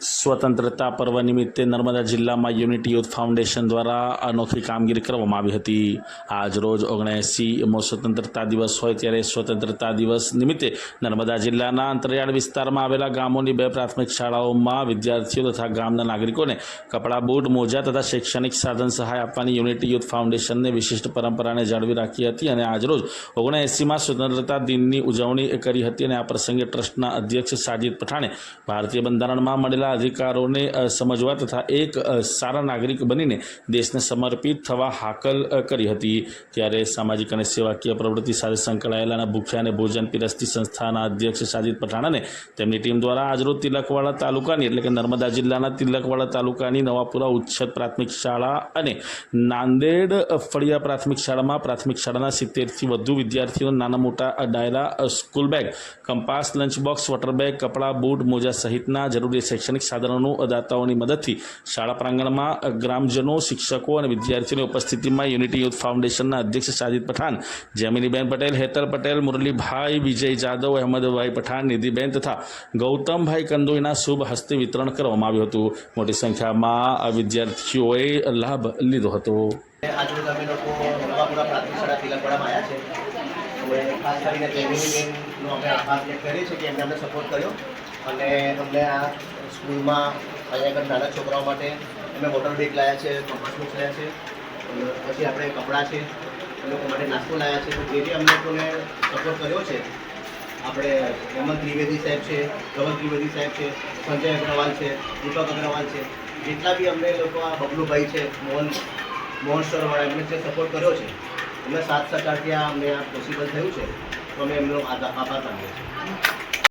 સ્વતંત્રતા પર્વ નિમિત્તે નર્મદા જિલ્લામાં યુનિટી યુથ ફાઉન્ડેશન દ્વારા અનોખી કામગીરી કરવામાં આવી હતી. આજ રોજ ઓગણએંસીમો સ્વતંત્રતા દિવસ હોય ત્યારે સ્વતંત્રતા દિવસ નિમિત્તે નર્મદા જિલ્લાના અંતરિયાળ વિસ્તારમાં આવેલા ગામોની બે પ્રાથમિક શાળાઓમાં વિદ્યાર્થીઓ તથા ગામના નાગરિકોને કપડાં, બૂટ, મોજા તથા શૈક્ષણિક સાધન સહાય આપવાની યુનિટી યુથ ફાઉન્ડેશનને વિશિષ્ટ પરંપરાને જાળવી રાખી હતી અને આજરોજ ઓગણએંસીમાં સ્વતંત્રતા દિનની ઉજવણી કરી હતી અને આ પ્રસંગે ટ્રસ્ટના અધ્યક્ષ સાજિદ પઠાણે ભારતીય બંધારણમાં મળેલા અધિકારોને સમજવા તથા એક સારા નાગરિક બનીને દેશને સમર્પિત થવા હાકલ કરી હતી. ત્યારે સામાજિક અને સેવાકીય પ્રવૃત્તિ સાથે સંકળાયેલા ભૂખ્યા અને ભોજન પીરસતી સંસ્થાના અધ્યક્ષ સાજિદ પઠાણાને તેમની ટીમ દ્વારા આજરોજ તિલકવાડા તાલુકાની, એટલે કે નર્મદા જિલ્લાના તિલકવાડા તાલુકાની નવાપુરા ઉચ્છત પ્રાથમિક શાળા અને નાંદેડ ફળિયા પ્રાથમિક શાળામાં પ્રાથમિક શાળાના સિત્તેરથી વધુ વિદ્યાર્થીઓ નાના મોટા ડાયરા school bag, compass lunch box water bag, કપડાં, બૂટ, મોજા સહિતના જરૂરી શૈક્ષણિક સાધનોનું દાતાઓની મદદથી શાળા પ્રાંગણમાં ગ્રામજનો, શિક્ષકો અને વિદ્યાર્થીઓની ઉપસ્થિતિમાં યુનિટી યુથ ફાઉન્ડેશનના અધ્યક્ષ સાજિદ પઠાન જેમિનીબેન પટેલ, હેતલ પટેલ, મુરલીભાઈ વિજય જાદવ, અહેમદભાઈ પઠાણ, નિધિબેન તથા ગૌતમભાઈ કંદોઈના શુભ હસ્તે વિતરણ કરવામાં આવ્યું હતું. મોટી સંખ્યામાં આ વિદ્યાર્થીઓએ લાભ લીધો હતો. આજે તમે લોકો પ્રાથમિક શાળા તિલકવાડામાં આવ્યા છે. ખાસ કરીને સપોર્ટ કર્યો. અને અમને આ સ્કૂલમાં અહીંયા આગળ નાના છોકરાઓ માટે અમે વોટર બેગ લાવ્યા છે કંપાસ બોક્સ લાવ્યા છે પછી આપણે કપડાં છે, એ લોકો માટે નાસ્તો લાવ્યા છે. તો જે બી અમને લોકોને સપોર્ટ કર્યો છે, આપણે હેમંત ત્રિવેદી સાહેબ છે, ધવલ ત્રિવેદી સાહેબ છે, સંજય અગ્રવાલ છે, દીપક અગ્રવાલ છે, જેટલા બી અમને લોકો આ બબલુભાઈ છે, મોહન મોહન સરવાળા એમને જે સપોર્ટ કર્યો છે, એમને સાત સરકારથી આ અમને આ પોસિબલ થયું છે. તો અમે એમનો આભાર માનીએ છીએ.